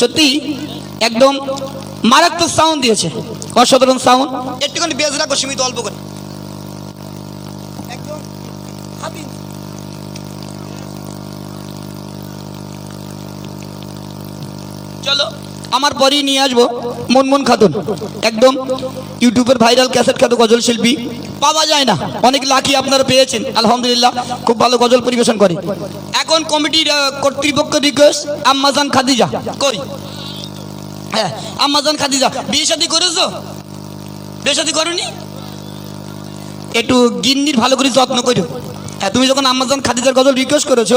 সত্যি একদম মারাত্মক সাউন্ড দিয়েছে। অসাধারণ সাউন্ড একটুখানি বেজ রাখো সীমিত অল্প করে। একদম চলো আমার পরেই নিয়ে আসব। মনমন খাতুন। একদম ইউটিউবের ভাইরাল ক্যাসেট খাতো গজল শিল্পী। পাওয়া যায় না। অনেক লাকি আপনারা পেয়েছেন। আলহামদুলিল্লাহ, খুব ভালো গজল পরিবেশন করে। এখন কমিটির কর্তৃপক্ষ রিকোয়েস্ট আম্মাজান খাদিজা, করি। হ্যাঁ আম্মাজান খাদিজা, বিয়ে শাদী করেছ? বিয়ে শাদী করনি? একটু গিন্নির ভালো করে যত্ন করো। হ্যাঁ তুমি যখন আম্মাজান খাদিজার গজল রিকোয়েস্ট করেছ,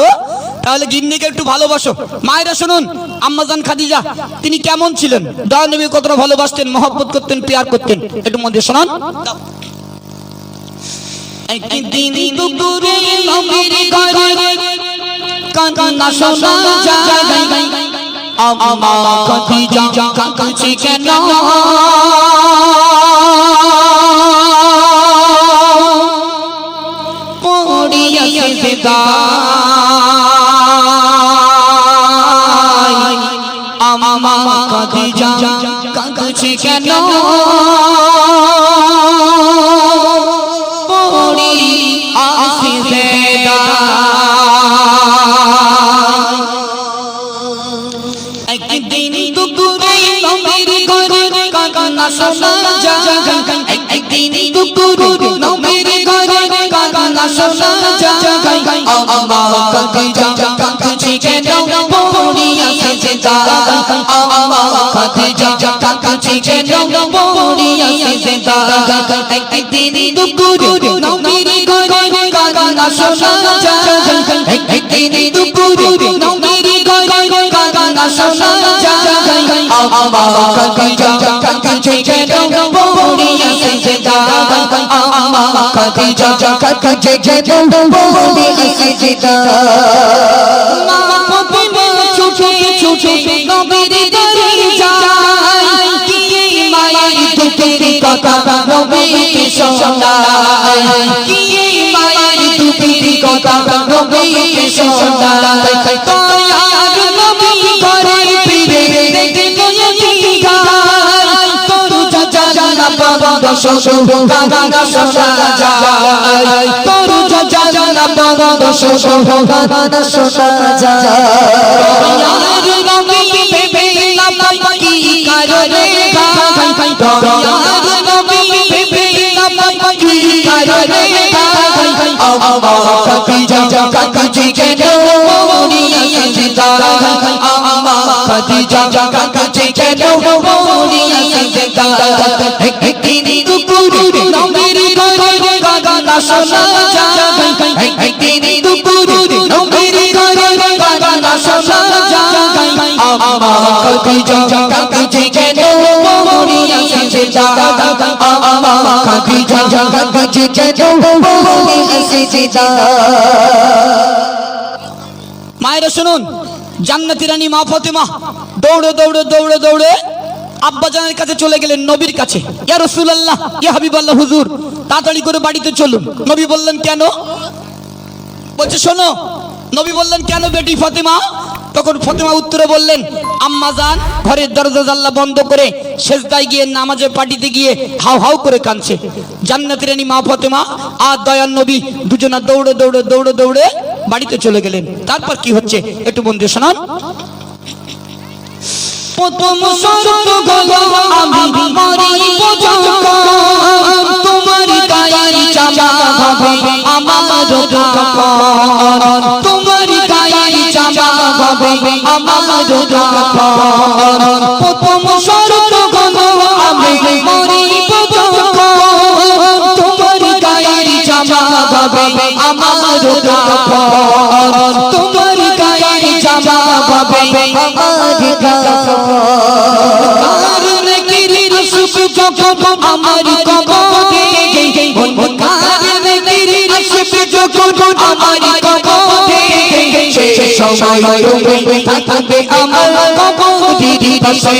তাহলে গিন্নিকে একটু ভালোবাসো। মায়েরা শুনুন আম্মাজান খাদিজা, তিনি কেমন ছিলেন? দয়া নবী কতটা ভালোবাসতেন, মহব্বত করতেন, পেয়ার করতেন, একটু দিয়ে শোনান। একদিন দুপুরে নবীর ঘরে কান্না শোনা যায়। আম্মা খাদিজা কাঁদছে কেন? পড়িয়াছে সেদাই আম্মা খাদিজা কাঁদছে কেন? দুপুরে নবীর ঘরে কান্না শোনা যায় আম্মা খাদিজা কাঁদছে কেন পড়িয়া সেজদা আম্মা খাদিজা কাঁদছে কেন পড়িয়া সেজদা একদিন দুপুরে নবীর ঘরে কান্না শোনা যায় একদিন দুপুরে নবীর ঘরে কান্না শোনা যায় আম্মা খাদিজা খাদিজা কাঁদছে কেন পড়িয়া সেজদা মা প্রতিমা ছুটে ছুটে নবীর দরে কি মায়ের দুঃখের কথা নবীকে শোনায় কি মায়ের দুঃখের কথা নবীকে শোনায় শ্বশুর গানা শোনা যায় তরু জানা বন্ধ শ্বশুর গানা শোনা যায় দয়ার খাদিজা কাকাজি কেন মরিয়া সেজদা একদিন দুপুরে নবীর ঘরে গানা শোনা যায়। একদিন দুপুরে নবীর ঘরে গানা শোনা যায়। আম্মা খাদিজা শুনুন। জান্নাতি রানী মা ফাতেমা দৌড়ে দৌড়ে দৌড়ে দৌড়ে আব্বাজানের কাছে চলে গেলেন নবীর কাছে। ইয়া রাসূলুল্লাহ, ইয়া হাবিবাল্লাহ, হুজুর, তাড়াতাড়ি করে বাড়িতে চলুন। নবী বললেন, কেন? বলছে, শোনো, নবী বললেন, কেন বেটি ফাতেমা? তখন ফাতেমা উত্তরে বললেন, আম্মা যান ঘরের দরজা জানলা বন্ধ করে সেজদায় গিয়ে নামাজে পাটিতে গিয়ে হাউ হাউ করে কাঁদছে। জান্নাতি রানী মা ফাতেমা আর দয়ার নবী দুজনা দৌড়ে দৌড়ে দৌড়ে দৌড়ে বাড়িতে চলে গেলেন। তারপর কি হচ্ছে? একটু বন্ধু শোনান। প্রথম শরত গলো তোমার আমার আমার কাপড় তোমার গায়ের জামা হবে আমার কিরি রসুক যখন আমার কবরে কিরি রসুক যখন আমার কবরে সে সময় তুমি থাকবে আমার কবরে পাশে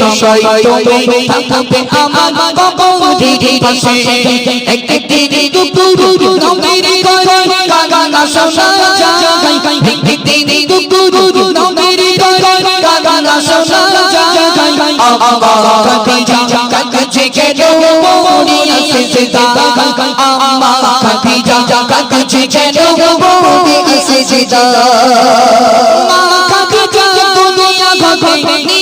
সময় তুমি থাকবে আমার কবরে একদিন দুপুর সবাই জাগাই দিদি দুরু নবীর দরবার কালা সবাই জাগাই আবা খাদিজা কাছে কেনো মনিয়া সিজদা আম্মা খাদিজা কাছে কেনো মনিয়া সিজদা মা খাদিজা দুনিয়া ভগবানী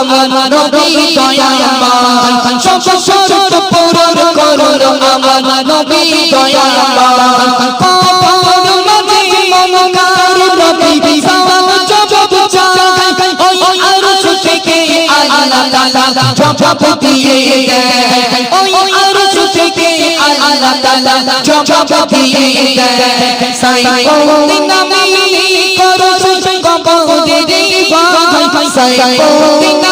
আমার নবী দয়াবান সশস্ত্র পূরণ করুন আমার নবী দয়াবান পাপন নবী মনকার নবী সাওয়াব জবাব চায় ওই আরশ থেকে আল্লাহ তাআলা জবাব দিয়ে দেয় ওই আরশ থেকে আল্লাহ তাআলা জবাব দিয়ে দেয় সাই কোন নামে করো কবুদের ভাই সাই কোন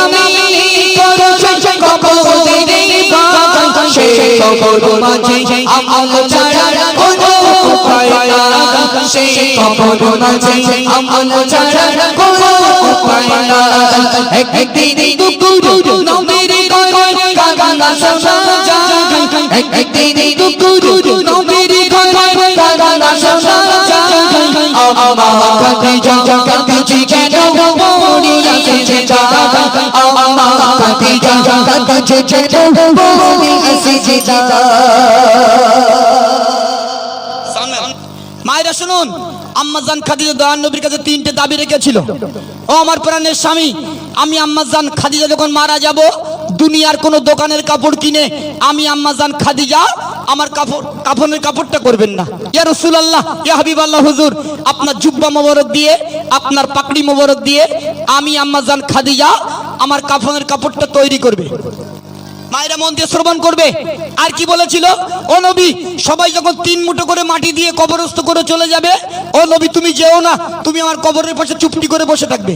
কবর মাঝে আমল ছাড়া কোনো উপায় না সে কবর মাঝে আমল ছাড়া কোনো উপায় না একদিন দুপুর নবীর ঘরে কাগানা সাজা একদিন দুপুর নবীর ঘরে কাগানা সাজা আম্মা খাদিজা কাছে কেন মরিয়া সেজদা আম্মা কাছে খাদিজা দয়ান নবীর কাছে তিনটে দাবি রেখেছিল। ও আমার প্রাণের স্বামী, আমি আম্মাজান খাদিজা যখন মারা যাব, দুনিয়ার কোনো দোকানের কাপড় কিনে আমি আম্মাজান খাদিজা আমার কাপড় কাফনের কাপড়টা করবেন না। ইয়া রাসূলুল্লাহ, ইয়া হাবিবাল্লাহ, হুজুর, আপনার জুব্বা মোবারক দিয়ে, আপনার পাকড়ি মোবারক দিয়ে, আমি আম্মাজান খাদিজা আমার কাফনের কাপড়টা তৈরি করবে। মায়েরা মন দিয়ে শ্রবণ করবে। আর কি বলেছিল? ও নবী, সবাই যখন তিন মুঠো করে মাটি দিয়ে কবরস্থ করে চলে যাবে, ও নবী, তুমি যেও না, তুমি আমার কবরের পাশে চুপটি করে বসে থাকবে।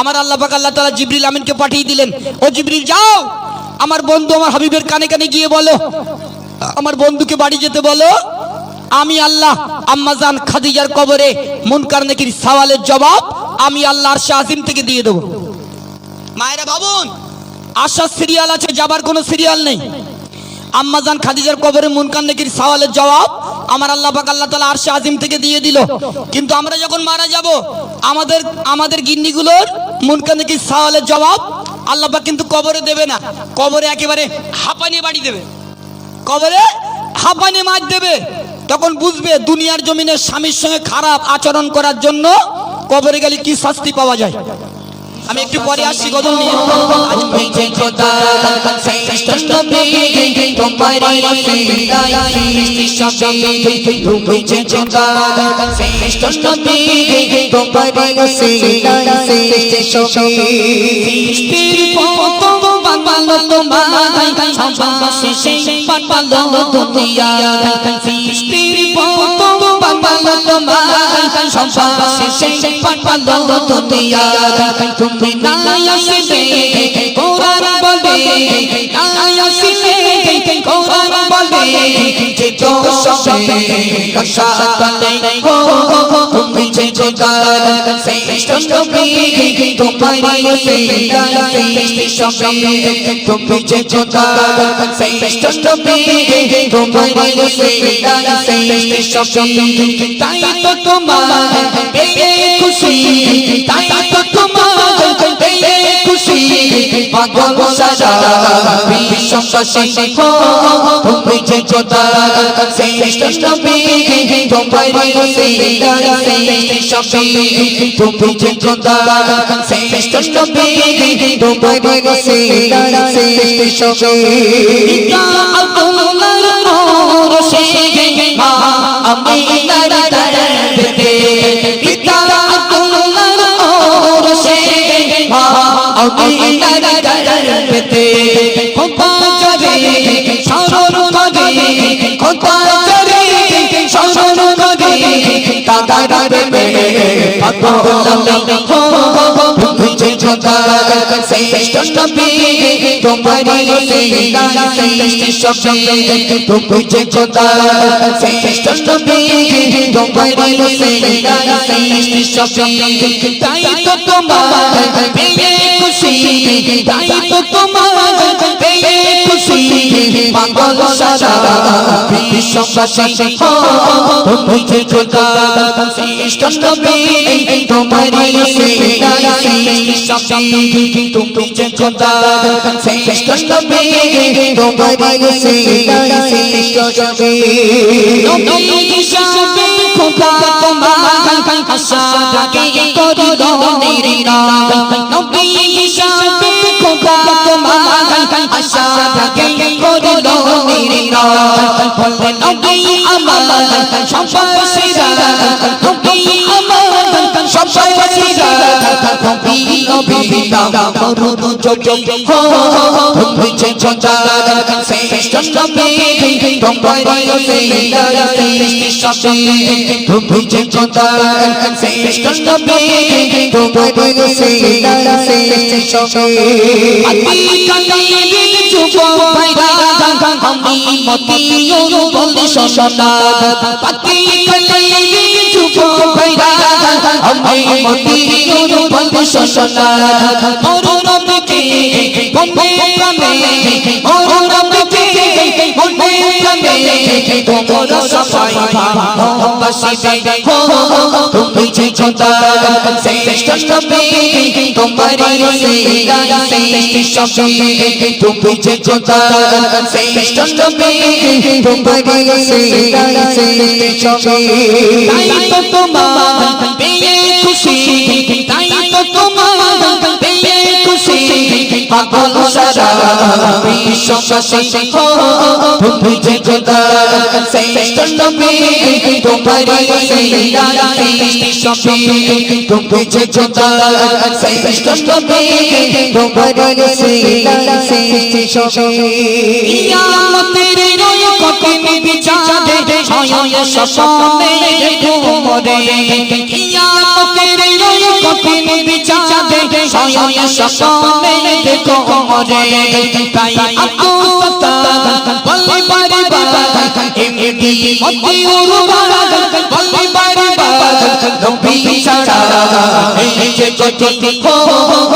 আমার আল্লাহ পাক, আল্লাহ তাআলা জিবরিল আমিনকে পাঠিয়ে দিলেন। ও জিবরিল, যাও! আমার বন্ধু, আমার হাবিবের কানে কানে গিয়ে বলো আমার বন্ধুকে বাড়ি যেতে বলো। আমি আল্লাহ আম্মাজান খাদিজার কবরে মুনকার নাকির সওয়ালের জবাব আমি আল্লাহর শাহিম থেকে দিয়ে দেবো। মায়েরা ভাবুন, আশার সিরিয়াল আছে, যাবার কোনো সিরিয়াল নেই। আম্মাজান খাদিজার কবরে মুনকান নাকির সওয়ালের জবাব আমার আল্লাহ পাক আল্লাহ তাআলা আরশে আজিম থেকে দিয়ে দিল। কিন্তু আমরা যখন মারা যাব, আমাদের আমাদের গিন্নিগুলোর মুনকান নাকির সওয়ালের জবাব আল্লাহ পাক কিন্তু কবরে দেবে না। কবরে একেবারে হাঁপানি বাড়ি দেবে। কবরে হাঁপানি মার দেবে। তখন বুঝবে দুনিয়ার জমিনে স্বামীর সঙ্গে খারাপ আচরণ করার জন্য কবরে গেলে কি শাস্তি পাওয়া যায়। আমি একটু পরে আসছি গজল নিয়ে। শেষে পাঠালো দুনিয়া। সৃষ্টির প্রথম বানালো তোমায় সবার শেষে পাঠালো দুনিয়া। তুমি না আসলে কোরআন বলে। না আসলে কোরআন বলে। যে তো সবে খুশি পাগল সাজা বিশ্ববাসী হো তুমি যে খোদা শ্রেষ্ঠ নবী তোমারই ওসিলায় সৃষ্টি সবে তুমি যে খোদা শ্রেষ্ঠ নবী তোমারই ওসিলায় সৃষ্টি সবে আল্লাহর নূর মা আমি দরদে পিতা আল্লাহর নূর মা আমি দাদা তাই তো তোমার পেয়ে তুমি যে খোদা শ্রেষ্ঠ নবী তোমারই সিনায় সৃষ্টি নবী হিসাবে খোদা তোমার আশাকে করিল নির্ণয় নবী হিসাবে খোদা তোমার আশাকে করিল নির্ণয় বলবে নবী আমার সম্পদ সিরা নবী আমার সম্পদ সিরা নবী নবী নাম করুন জয় হো তুমি যে খোদা শ্রেষ্ঠ নবী তোমারই সিনা সৃষ্টি তুমি যে খোদা শ্রেষ্ঠ নবী তোমারই সিনা সৃষ্টি আতি কালির যুগ ভাইরা আমি মতি বলে শোনা আতি কালির যুগ ভাইরা মতি বলে শোনা মোর নবীকে বন্দে প্রাণে মোর নবীকে তোমার সবাই ভালোবাসিবে হো তুমি যে খোদা শ্রেষ্ঠ নবী তোমারই সিনা সৃষ্টি তুমি যে খোদা শ্রেষ্ঠ নবী তোমারই তোমার খুশি পাগল সারা বিশ্ববাসী হো তুমি যে খোদা শ্রেষ্ঠ নবী সিনা সৃষ্টি তুমি যে খোদা শ্রেষ্ঠ নবী তোমারই সিনা সৃষ্টি কিয়ামতের রয় কঠিন বিচারে স্বয়ং স্বপ্নে ঘুমরে। কিয়ামতের রয় কঠিন বিচারে স্বয়ং দেখো ঘুমরে তাই আকুতা বলি বারে বারে এমডি মতি উরবা বলি বারে বারে নবী ছাড়া এই যে জগতি হো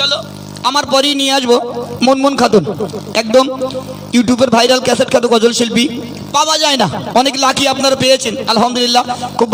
চলো আমার পরেই নিয়ে আসব মনমন খাতুন। একদম ইউটিউবের ভাইরাল ক্যাসেট খ্যাত গজল শিল্পী। পাওয়া যায় না, অনেক লাকি আপনারা পেয়েছেন, আলহামদুলিল্লাহ। খুব